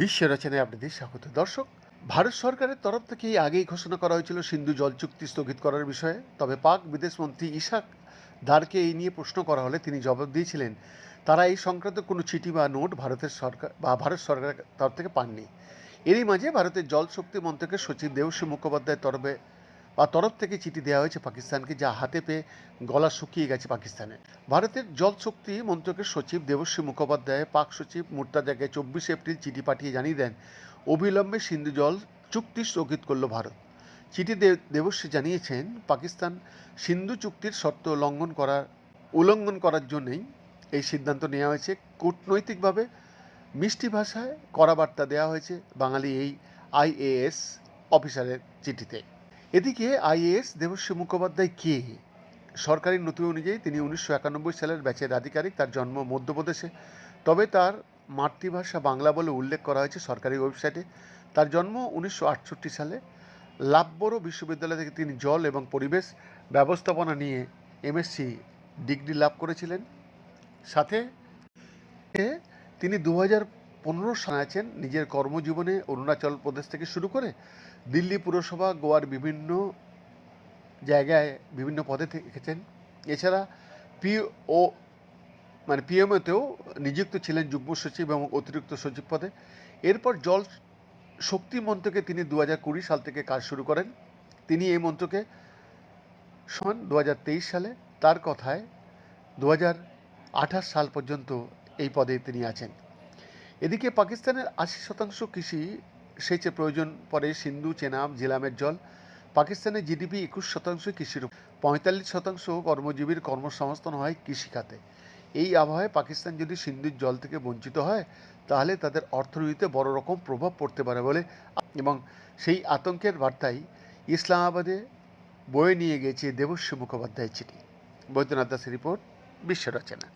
বিশ্ব রচনায় আপনাদের স্বাগত। দর্শক, ভারত সরকারের তরফ থেকে আগেই ঘোষণা করা হয়েছিল সিন্ধু জল চুক্তি স্থগিত করার বিষয়ে। তবে পাক বিদেশমন্ত্রী ইশাক দারকে এই নিয়ে প্রশ্ন করা হলে তিনি জবাব দিয়েছিলেন, তারা এই সংক্রান্ত কোনো চিঠি বা নোট ভারতের সরকার বা ভারত সরকারের তরফ থেকে পাননি। এরই মাঝে ভারতের জল শক্তি মন্ত্রকের সচিব দেবশ্রী মুখোপাধ্যায়ের তরফে বা তরফ থেকে চিঠি দেওয়া হয়েছে পাকিস্তানকে, যা হাতে পেয়ে গলা শুকিয়ে গেছে পাকিস্তানের ভারতের জল শক্তি মন্ত্রকের সচিব দেবশ্রী মুখোপাধ্যায়, পাক সচিব মুর্তাজাকে চব্বিশে এপ্রিল চিঠি পাঠিয়ে জানিয়ে দেন, অবিলম্বে সিন্ধু জল চুক্তি স্থগিত করল ভারত। চিঠি দেবশ্রী জানিয়েছেন, পাকিস্তান সিন্ধু চুক্তির শর্ত লঙ্ঘন করার উল্লঙ্ঘন করার জন্যই এই সিদ্ধান্ত নেওয়া হয়েছে। কূটনৈতিকভাবে মিষ্টি ভাষায় কড়া বার্তা দেওয়া হয়েছে বাঙালি এই আইএএস অফিসারের চিঠিতে। এদিকে আইএএস দেবশ্রী মুখোপাধ্যায় কে? সরকারি নথি অনুযায়ী তিনি উনিশশো একানব্বই সালের ব্যাচের আধিকারিক, তার জন্ম মধ্যপ্রদেশে। তবে তার মাতৃভাষা বাংলা বলে উল্লেখ করা হয়েছে সরকারি ওয়েবসাইটে। তার জন্ম উনিশশো আটষট্টি সালে। লাভবরো বিশ্ববিদ্যালয় থেকে তিনি জল এবং পরিবেশ ব্যবস্থাপনা নিয়ে এমএসসি ডিগ্রি লাভ করেছিলেন। সাথে তিনি দু হাজার পনেরো সালে আছেন নিজের কর্মজীবনে অরুণাচল প্রদেশ থেকে শুরু করে দিল্লি পুরসভা, গোয়ার বিভিন্ন জায়গায় বিভিন্ন পদে থেকেছেন এছাড়া পিও মানে পিএমওতেও নিযুক্ত ছিলেন যুগ্ম সচিব এবং অতিরিক্ত সচিব পদে। এরপর জল শক্তি মন্ত্রকে তিনি দু কুড়ি সাল থেকে কাজ শুরু করেন। তিনি এই মন্ত্রকে সমান দু হাজার তেইশ সালে, তার কথায় দু হাজার আঠাশ সাল পর্যন্ত এই পদে তিনি আছেন। এদিকে পাকিস্তানের আশি শতাংশ কৃষি সেচে প্রয়োজন পড়ে সিন্ধু, চেনাব জিলামের জল। পাকিস্তানের জিডিপি একুশ শতাংশ কৃষির পঁয়তাল্লিশ শতাংশ কর্মজীবীর কর্মসংস্থান হয় কৃষিখাতে এই আবহাওয়ায় পাকিস্তান যদি সিন্ধুর জল থেকে বঞ্চিত হয়, তাহলে তাদের অর্থনীতিতে বড় রকম প্রভাব পড়তে পারে বলে এবং সেই আতঙ্কের বার্তাই ইসলামাবাদে বয়ে নিয়ে গেছে দেবশ্রী মুখোপাধ্যায়ের চিঠি। বৈদ্যনাথ দাসের রিপোর্ট বিশ্ব রচনা